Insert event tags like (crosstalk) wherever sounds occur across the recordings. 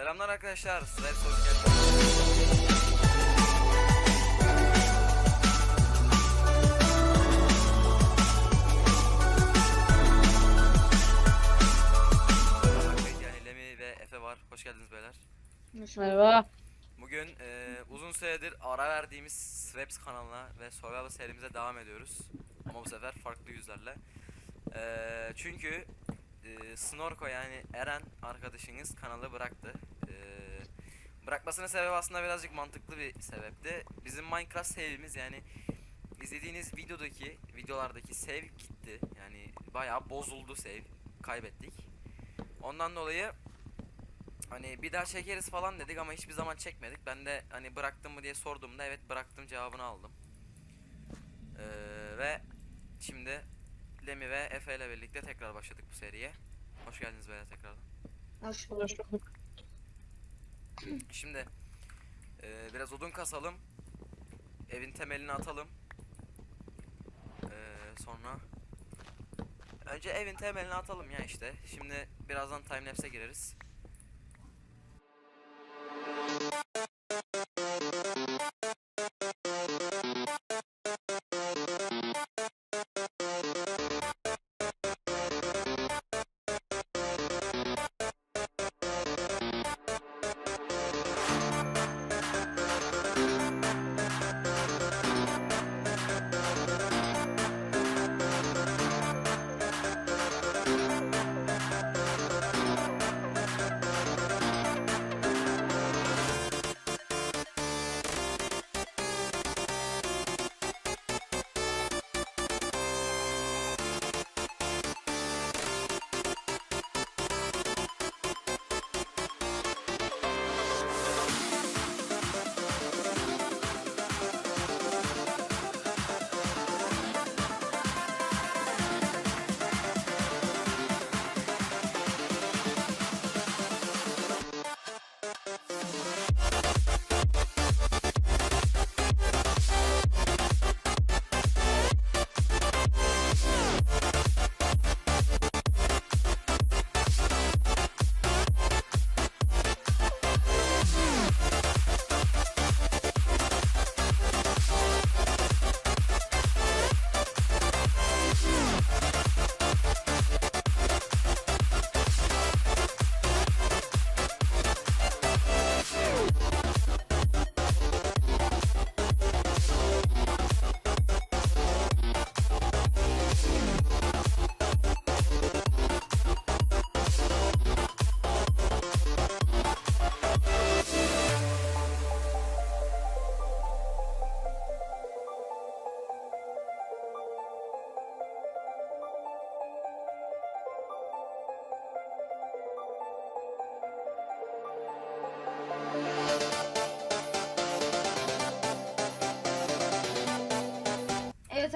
Selamlar arkadaşlar. Size hoş geldiniz. Yani Lemi ve Efe var. Hoş geldiniz beyler. Merhaba. Bugün e, uzun süredir ara verdiğimiz Swaps kanalına ve Survival serimize devam ediyoruz. Ama bu sefer farklı yüzlerle. E, çünkü e, Snorko yani Eren arkadaşınız kanalı bıraktı. E, bırakmasının sebebi aslında birazcık mantıklı bir sebepti. Bizim Minecraft save'imiz yani izlediğiniz videodaki videolardaki save gitti. Yani bayağı bozuldu save. Kaybettik. Ondan dolayı Hani bir daha çekeriz falan dedik ama hiçbir zaman çekmedik. Ben de hani bıraktım mı diye sorduğumda evet bıraktım cevabını aldım. Ee, ve şimdi Lemi ve Efe ile birlikte tekrar başladık bu seriye. Hoş geldiniz böyle tekrardan. Hoş bulduk. Şimdi e, biraz odun kasalım. Evin temelini atalım. Ee, sonra önce evin temelini atalım ya işte. Şimdi birazdan timelapse'e gireriz.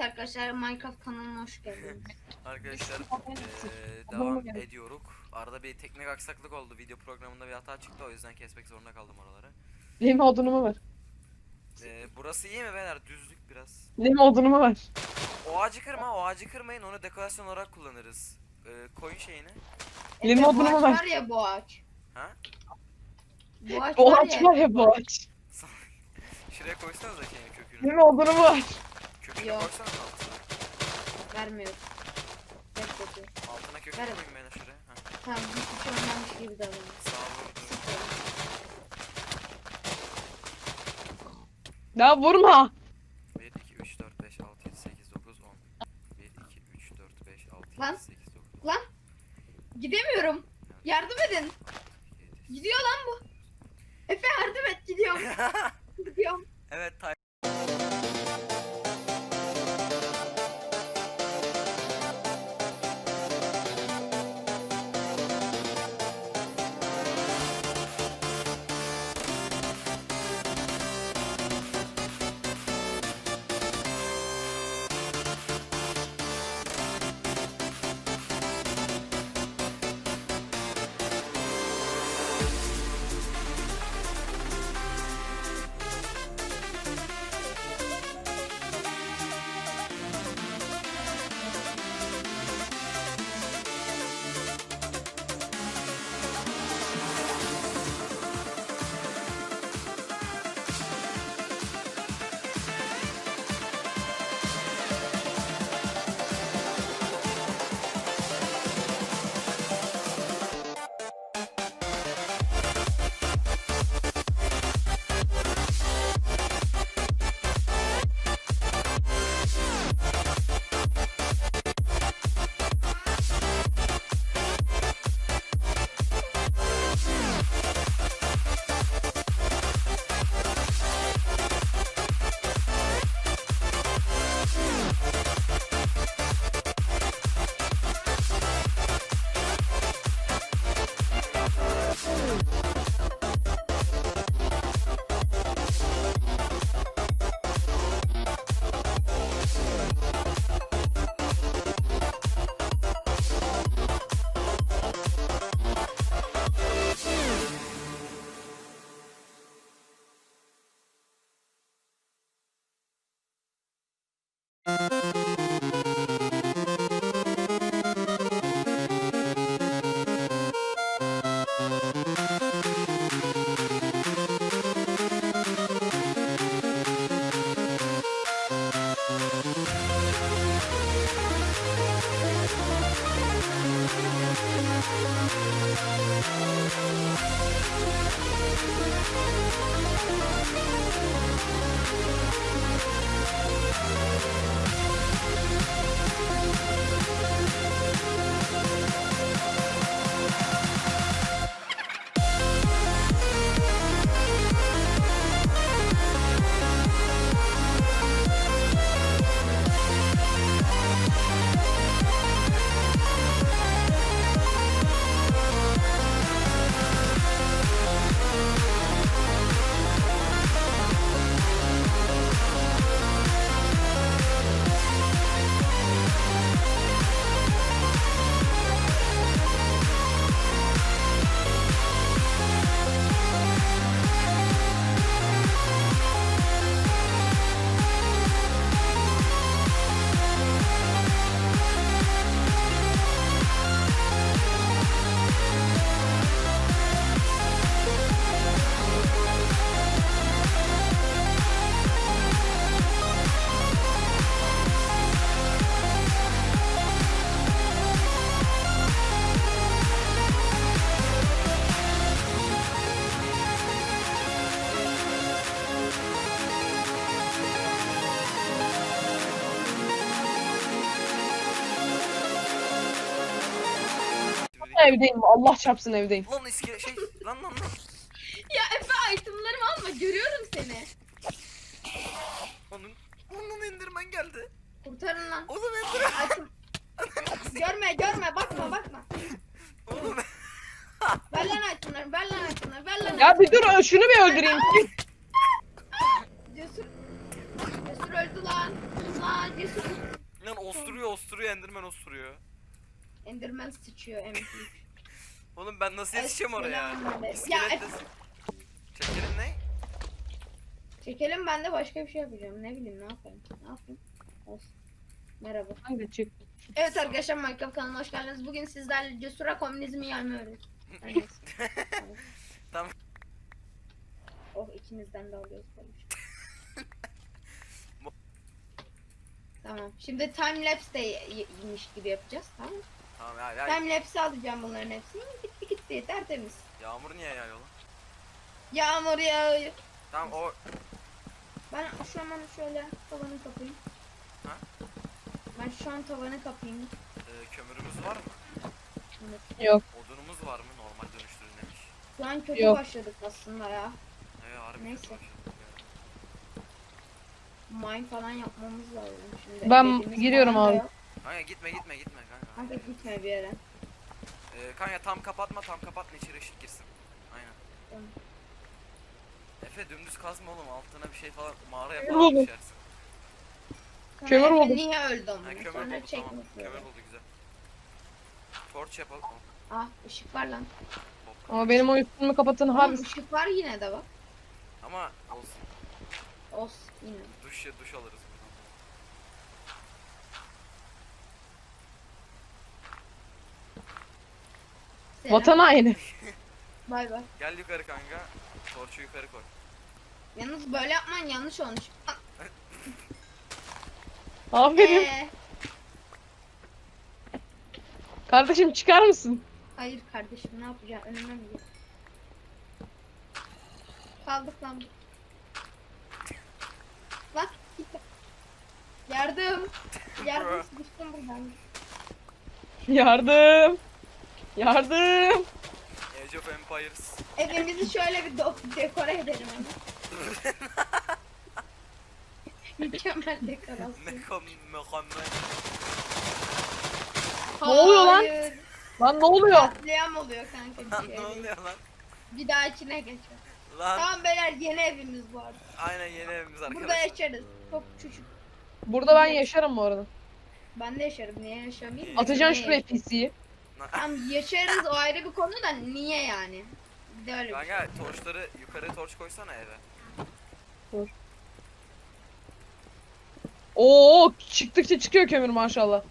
Arkadaşlar Minecraft kanalına hoş geldiniz. (laughs) Arkadaşlar Abone devam ediyoruz. Arada bir teknik aksaklık oldu. Video programında bir hata çıktı o yüzden kesmek zorunda kaldım oraları. Lemi odunumu var. Eee, burası iyi mi beyler? Düzlük biraz. Lemi odunumu var. O ağacı kırma, o ağacı kırmayın. Onu dekorasyon olarak kullanırız. Eee koyun şeyini. Benim bu odunumu var. var ya bu ağaç. Ha? Bu ağaç Bu var ağaç ya. var ya bu ağaç. (laughs) Şuraya koysanıza şeyini kökünü. Lemi odunumu var. Kökünü Yok. altına. Vermiyor. Bekle. Altına kökünü Ver. koyun beyler şuraya. Ha. Tamam hiç şey olmamış gibi davranıyor. Sağ olun. Daha vurma. 1, 2, 3, 4, 5, 6, 7, 8, 9, 10. 1, 2, 3, 4, 5, 6, Lan. 7, 8, 9, Lan gidemiyorum. Yardım edin. 7, Gidiyor lan bu. Efe yardım et gidiyorum. (laughs) Gidiyorum. Evet evdeyim. Allah çarpsın evdeyim. Lan iskele şey lan lan lan. Ya Efe itemlarımı alma görüyorum seni. Onun onun endirmen geldi. Kurtarın lan. Oğlum endirmen. Item. görme görme bakma bakma. Oğlum Ver lan itemları ver lan itemları ver lan Ya bir dur şunu bir öldüreyim. Cesur. Cesur öldü lan. Lan Cesur. lan osturuyor osturuyor endirmen osturuyor. Enderman sıçıyor MP. Oğlum ben nasıl yetişeceğim oraya? Selamünaleyküm. İskelet Ya-. Çekelim ne? Çekelim ben de başka bir şey yapacağım. Ne bileyim ne yapayım. Ne yapayım? Olsun. Merhaba. Hadi çık. Evet arkadaşlar Minecraft kanalına hoş geldiniz. Bugün sizlerle cesura komünizmi neyse. (laughs) Tamam. Oh ikimizden de alıyoruz böyle bir şey. (laughs) Tamam. Şimdi time lapse de y- ymiş gibi yapacağız. Tamam mı? Tamam ya, ya Time lapse alacağım bunların hepsini. Gitti gitti tertemiz. yağmur niye yağıyor lan? Yağmur yağıyor. Tamam o Ben şu an şöyle tavanı kapayım. Ha? Ben şu an tavanı kapayım. e, kömürümüz var mı? Yok. Odunumuz var mı? Normal dönüştürülmemiş. Şu an kötü Yok. başladık aslında ya. Evet harbi Neyse. kötü başladık Mine falan yapmamız lazım şimdi. Ben Dediğimiz giriyorum abi. yok. Kanka gitme gitme gitme Kanka gitme bir yere. E, kanka tam kapatma tam kapatma içeri ışık girsin. Aynen. Tamam. Efe dümdüz kazma oğlum altına bir şey falan mağara Kömür yapalım buldum. düşersin. Kömür Efe buldum. Niye öldü ama? Ha kömür Sonra buldu tamam. çekmiş Kömür böyle. buldu güzel. Torç yapalım. Ah ışık var lan. Ama benim o üstümü kapatın Oğlum abi. ışık var yine de bak. Ama olsun. Olsun yine. Duş duş alırız Selam. Vatan haini. (laughs) Bay bay. Gel yukarı kanka. Torçu yukarı koy. Yalnız böyle yapman yanlış olmuş. (laughs) Aferin. Ee, Kardeşim çıkar mısın? hayır kardeşim ne yapacağım önüme mi gel? Kaldık lan. Lan gitme. Yardım. Yardım (laughs) düştüm buradan. Yardım. Yardım. Age of Empires. Evimizi şöyle bir do- dekore edelim hemen. (laughs) Mükemmel dekorasyon. Mekam mükemmel. Ne oluyor lan? Hayır. Lan ne oluyor? Katliam oluyor kanka. Lan bir ne ev. oluyor lan? Bir daha içine geçer. Lan Tamam beyler yeni evimiz bu arada. aynen yeni evimiz Burada arkadaşlar. yaşarız. Çok küçük. Burada ben yaşarım bu arada. Ben de yaşarım. Niye yaşamayayım? Atacaksın Niye şuraya PC'yi. (laughs) Tamam yaşarız o ayrı bir konu da niye yani? Bir de öyle bir şey. Kanka torçları yukarı torç koysana eve. Oo çıktıkça çıkıyor kömür maşallah.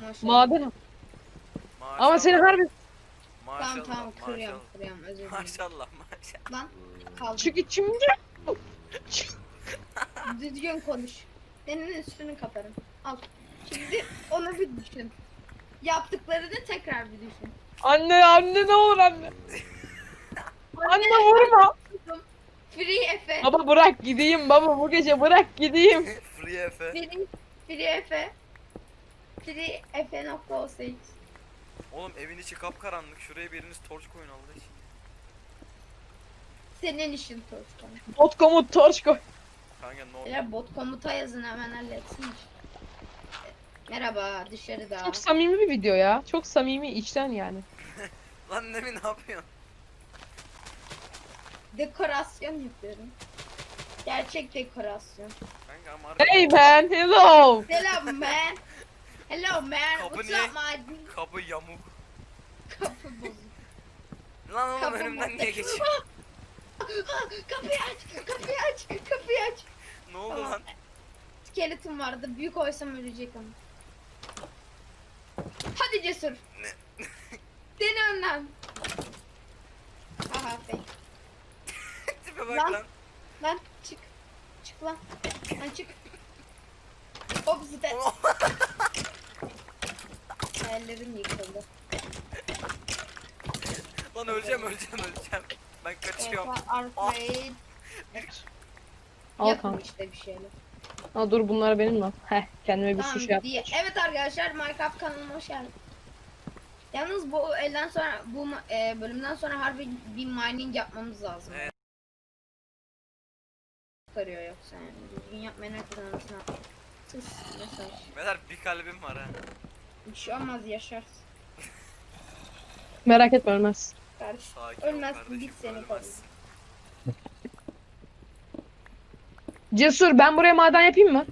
Maşallah. Maden. Maşallah. Ama seni harbi Maşallah. Tamam tamam kırıyorum maşallah. kırıyorum özür dilerim. Maşallah maşallah. Lan kaldı. çık içimde. Düzgün konuş. Senin üstünü kaparım. Al. Şimdi onu bir düşün. Yaptıklarını tekrar bir düşün. Anne anne ne olur anne. Anne vurma. Free Efe. Baba bırak gideyim baba bu gece bırak gideyim. (laughs) Free Efe. Free, free Efe. Free Efe nokta olsaydı. Oğlum evin içi kapkaranlık. Şuraya biriniz torç koyun Allah için. Senin işin Torçkan. Bot komut torç koy. Kanka ne oldu? Beyler bot komuta yazın hemen halletsin. Merhaba dışarıda. Çok samimi bir video ya. Çok samimi içten yani. (laughs) Lan Nemi ne yapıyorsun? Dekorasyon yapıyorum. Gerçek dekorasyon. Kanka ama Hey man, hello. Selam man. Hello man. Kapı What's niye- up my kapı yamuk. Kapı bozuk. Lan oğlum Kapı önümden bozuk. niye geçiyor? (laughs) kapıyı aç. Kapıyı aç. Kapıyı aç. ne oldu Tamam. lan? Skeleton vardı. Büyük oysam ölecek ama. Hadi cesur. Seni (laughs) önden. Aha fake. (laughs) Tipe bak Lan. lan. Lan çık. Çık lan. Lan çık. (laughs) Hop zıte. Ellerim yıkıldı. lan öleceğim öleceğim öleceğim. Ben kaçıyorum. Efe Arcade. Al Yapın kanka. işte bir şeyler. Al dur bunlar benim lan. Heh kendime bir Tamam sushi yap. diye. Evet arkadaşlar Minecraft kanalıma hoş geldiniz. Yalnız bu elden sonra bu e, bölümden sonra harbi bir mining yapmamız lazım. Evet. Çıkarıyor yoksa yani. Düzgün yapmayan herkesin anasını at. Tıs mesaj. Beyler bir kalbim var ha. Bir şey olmaz yaşarsın. Merak etme ölmez. Kardeş. Sakin Ölmezsin, kardeşim, git seni ölmezsin. Cesur ben buraya maden yapayım mı?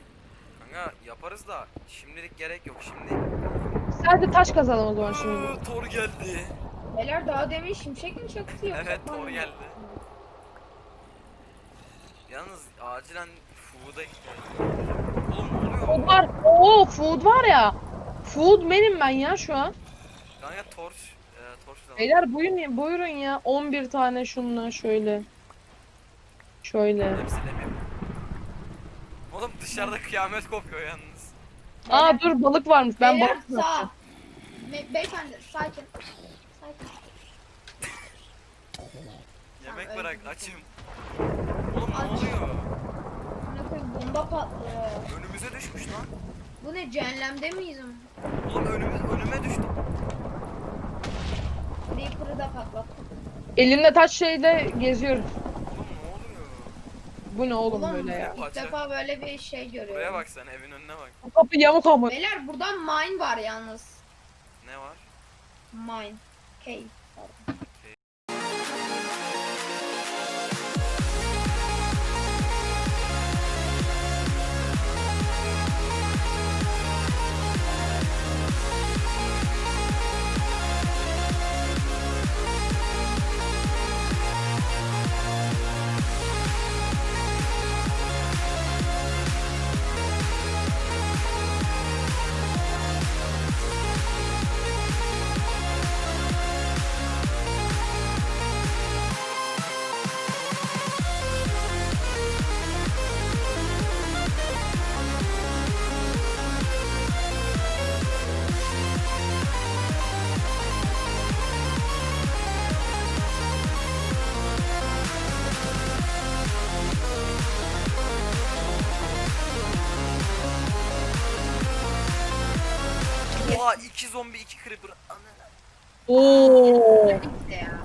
Kanka yaparız da şimdilik gerek yok şimdi. Sadece taş kazalım o zaman şimdi. Aa, Thor geldi. Beyler daha demin şimşek mi çaktı yoksa? Evet, mı? geldi. Yalnız acilen food'a ihtiyacım var. Oğlum ne Food var. Oo food var ya. Food benim ben ya şu an. Kanka torch, e, torch da. Beyler buyurun, buyurun ya. 11 tane şunla şöyle. Şöyle. Hepsi lemi. Oğlum dışarıda kıyamet kopuyor yalnız. Aa dur balık varmış. Ben Beyler balık sağ. Me- beyefendi sakin. Sakin. Yemek öyle bırak bir açım. Oğlum ne Aç. oluyor? Ne koyayım bomba patlıyor. Önümüze düşmüş lan. Bu ne cehennemde miyiz? ama? Oğlum önümüz önüme düştü. Creeper'ı da patlattım. Elimde taş şeyle geziyorum. Bu ne oğlum Ulan böyle ya? ilk Paça. defa böyle bir şey görüyorum. Buraya bak sen evin önüne bak. Bu kapı yamuk ama. Beyler buradan mine var yalnız. Ne var? Mine. Cave. Creeper. Oo. İşte ya.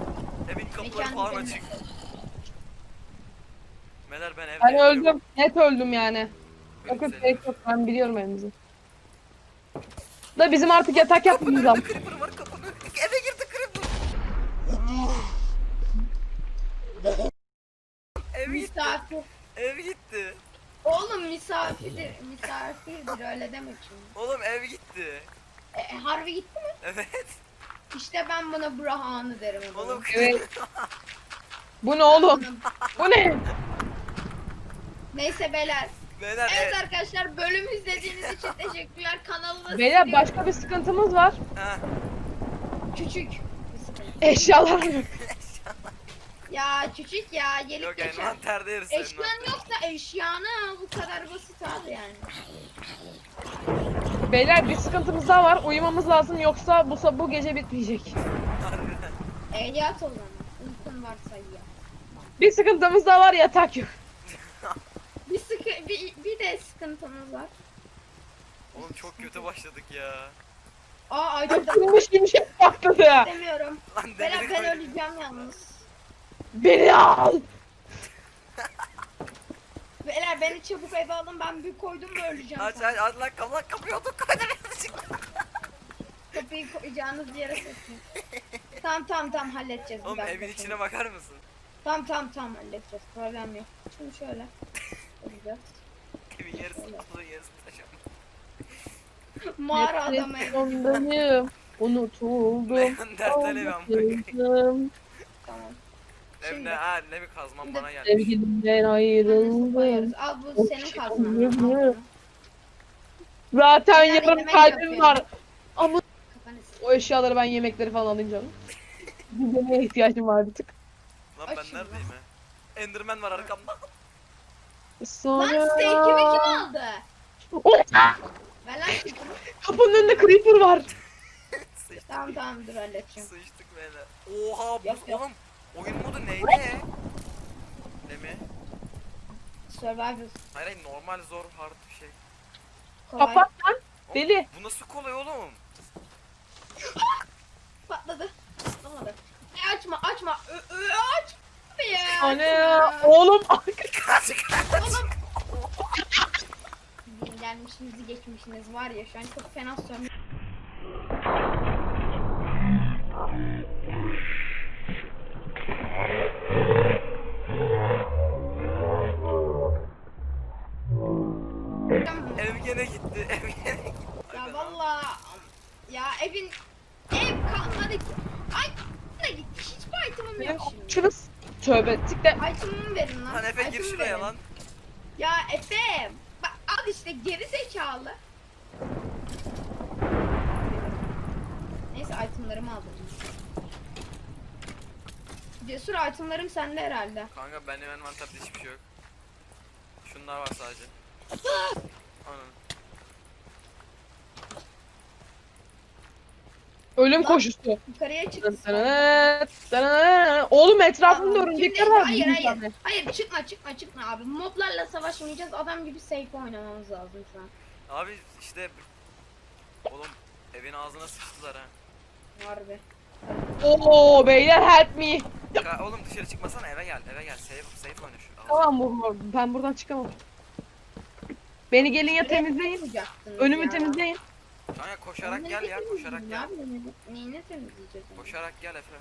Evin kapıları Mekan falan açık. Meler ben evde Ben öldüm. Net öldüm yani. Yok yok gerek yok. Ben biliyorum evimizi. Da bizim artık yatak yapmamız lazım. Kapının creeper var kapının. Eve girdi creeper. Ev gitti. Misafir. Ev gitti. Oğlum misafirdir. Misafirdir öyle demek şimdi. Oğlum ev gitti. E, Harvey gitti mi? Evet. İşte ben buna Brahan'ı derim. o zaman. Oğlum Evet. (laughs) Bu ne oğlum? Bu ne? Neyse beyler. Beyler Evet ev. arkadaşlar bölüm izlediğiniz için teşekkürler. Kanalımız Beyler başka bir sıkıntımız var. Ha. küçük. bir sıkıntı. Eşyalar yok. (laughs) Ya küçük ya Yok gelip geçer. envanterde. Eşyan yoksa eşyanı al, bu kadar basit abi yani. Beyler bir sıkıntımız daha var. Uyumamız lazım yoksa bu bu gece bitmeyecek. Harbiden. Ehliyat o zaman. Uykun varsa ya. Bir sıkıntımız daha var yatak yok. Bir, sıkı, bir, bir de sıkıntımız var. Oğlum çok kötü başladık ya. Aa ayrıca Kılmış gibi şey patladı. istemiyorum. Lan ben koydum. öleceğim yalnız. Beni al. (laughs) Beyler beni çabuk eve alın ben bir koydum mu öleceğim. Aç aç aç lan kapı lan kapıyı otur koydum. Kapıyı koyacağınız yere sokayım. tamam tamam tamam halledeceğiz. Oğlum evin şimdi. içine bakar mısın? Tamam tamam tamam halledeceğiz. Problem yok. Şimdi şöyle. Evin yarısı kapının yarısı taşım. Mağara adamı. Ondayım. Unutuldum. Dertten amına koyayım. Anlatıldım. Tamam. Şimdi- ne ha ne bir kazmam Şimdi- bana gelmiş. Sevgilimden ayrıldım. Al bu Of, senin şey kazman. bunu. Zaten Yani yarım yemek kalbim var. Ama o eşyaları ben yemekleri falan alayım canım. Yemeğe ihtiyacım var bir tık. Lan ben neredeyim ha? Enderman var arkamda. Sonra... Lan steak'imi kim aldı? Oh! Ver lan steak'imi. Kapının önünde creeper var. Tamam tamam dur halledeceğim. sıçtık böyle. Oha bu Yok, yok. oğlum. Oyun modu neydi? Ne mi? Survivor. Hayır hayır normal zor hard bir şey. Kolay. Kapat lan. Oğlum, Deli. Bu nasıl kolay oğlum? atladı. Atlamadı. E, açma açma. Ö, ö, aç. Ya. Anne ya. Oğlum. (laughs) Oğlum. Sizin gelmişinizi geçmişiniz var ya şu an çok fena söndü. Evin ev kalmadı ki. Ay ne gitti hiçbir itemim yok şimdi. Şurası. Tövbe. Siktir. Item'ımı verin lan. Lan Efe gir şuraya verin. lan. Ya Efe bak al işte geri zekalı. Neyse itemlarımı aldım. Cesur itemlarım sende herhalde. Kanka benim envanterde hiçbir şey yok. Şunlar var sadece. Anam. Ölüm koşusu. Yukarıya çık. Oğlum etrafımda Tamam, örümcekler var. Hayır hayır. tane. Hayır çıkma çıkma çıkma abi. Moblarla savaşmayacağız. Adam gibi safe oynamamız lazım şu an. Abi işte oğlum evin ağzına sıçtılar ha. Harbi. Oo beyler help me. Ka- oğlum dışarı çıkmasana eve gel eve gel safe safe oyna şu. Tamam bu ben buradan çıkamam. Beni gelin ya temizleyin. Önümü ya. temizleyin. Kanka koşarak gel ya koşarak gel. Abi, Neyini temizleyeceğiz? onu? Koşarak gel Efe.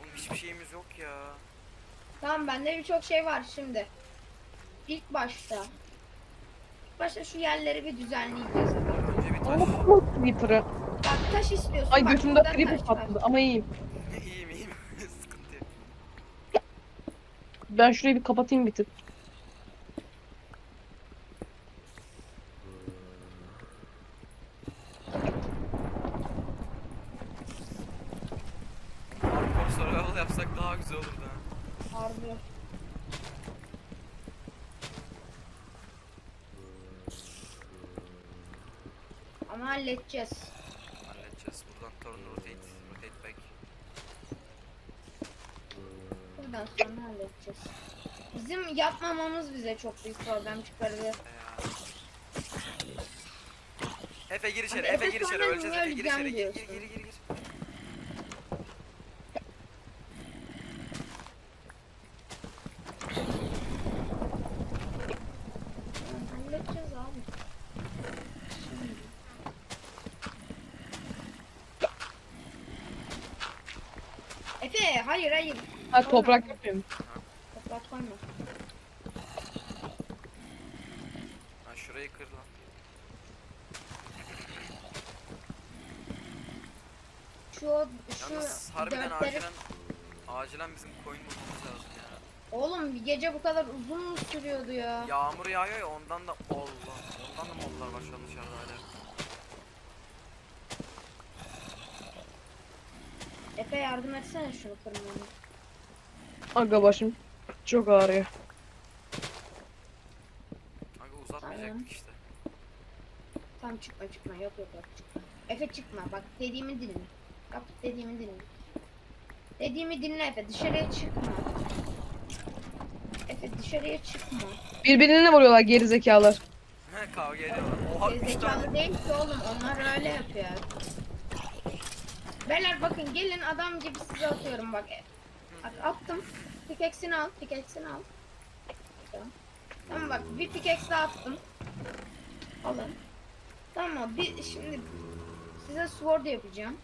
Oğlum hiçbir şeyimiz yok ya. Tamam bende birçok şey var şimdi. İlk başta. İlk başta şu yerleri bir düzenleyeceğiz. Önce bir taş. Oh Creeper'ı. Bak taş istiyorsun. Ay bak, götümde creeper taş var. patladı ama iyiyim. (laughs) iyiyim iyiyim. (laughs) Sıkıntı yok. Ben şurayı bir kapatayım bir tık. Hardcore survival yapsak daha güzel olurdu ha. Harbi. Ama halledeceğiz. Halledeceğiz. Buradan turn rotate, rotate back. Buradan sonra halledeceğiz. Bizim yapmamamız bize çok büyük problem çıkarıyor. Efe gir içeri, Efe Efe gir içeri, öleceğiz Efe gir içeri, gir gir gir gir gir. Halledeceğiz abi. Efe hayır hayır. Ha toprak yapıyorum. Toprak koyma. Ha şurayı kır lan. Şu şu Yalnız harbiden dörtleri- acilen acilen bizim koyun bulmamız lazım ya. Oğlum bir gece bu kadar uzun mu sürüyordu ya? Yağmur yağıyor ya ondan da Allah. Ondan da moblar var şu an dışarıda hala. Efe yardım etsene şunu kırmamı. Aga başım çok ağrıyor. Kanka uzatmayacaktık işte. Tamam çıkma çıkma yok yok yok çıkma. Efe çıkma bak dediğimi dinle. Yap dediğimi dinle. Dediğimi dinle Efe dışarıya çıkma. Efe dışarıya çıkma. Birbirine vuruyorlar geri zekalar. He kavga ediyorlar. Oha 3 tane. Gerizekalı değil ki oğlum onlar öyle yapıyor. Beyler bakın gelin adam gibi size atıyorum bak. Bak attım. Pickaxe'ini al. Pickaxe'ini al. Tamam. Bak bir pickaxe daha attım. Alın. Tamam bir şimdi size sword yapacağım.